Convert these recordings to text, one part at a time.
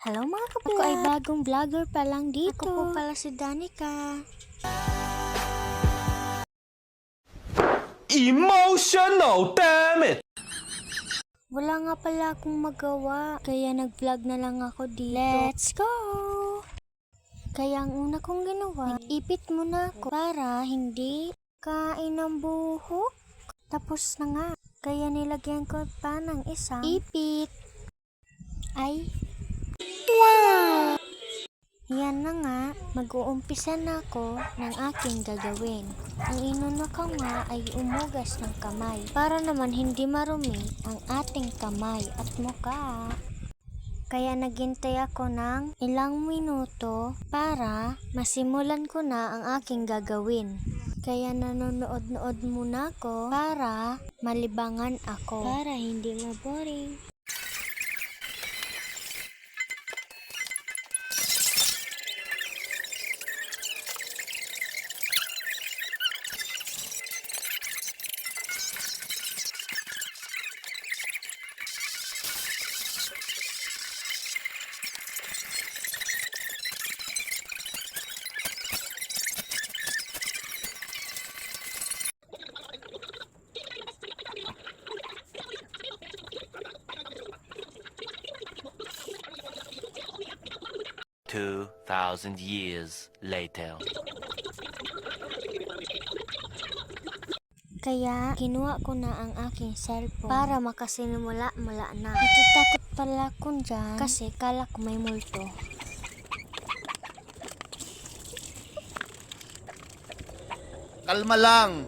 Hello mga kapla. Ako ay bagong vlogger pa lang dito. Ako po pala si Danica. Emotional, damn it! Wala nga pala akong magawa. Kaya nag-vlog na lang ako dito. Let's go! Kaya ang una kong ginawa, ipit muna ako para hindi kain ng buhok. Tapos na nga. Kaya nilagyan ko pa ng isang ipit. Ay. Mag-uumpisa na ako ng aking gagawin. Ang inuna ko nga ay umugas ng kamay para naman hindi marumi ang ating kamay at mukha. Kaya naghintay ako ng ilang minuto para masimulan ko na ang aking gagawin. Kaya nanonood-nood muna ako para malibangan ako. Para hindi maboring. Two thousand years later. Kaya kinuha ko na ang aking cellphone para makasinimula-mula na. Natatakot pala ko dyan kasi kala ko may multo. Kalma lang.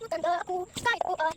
Matanda ako, kahit ko ah,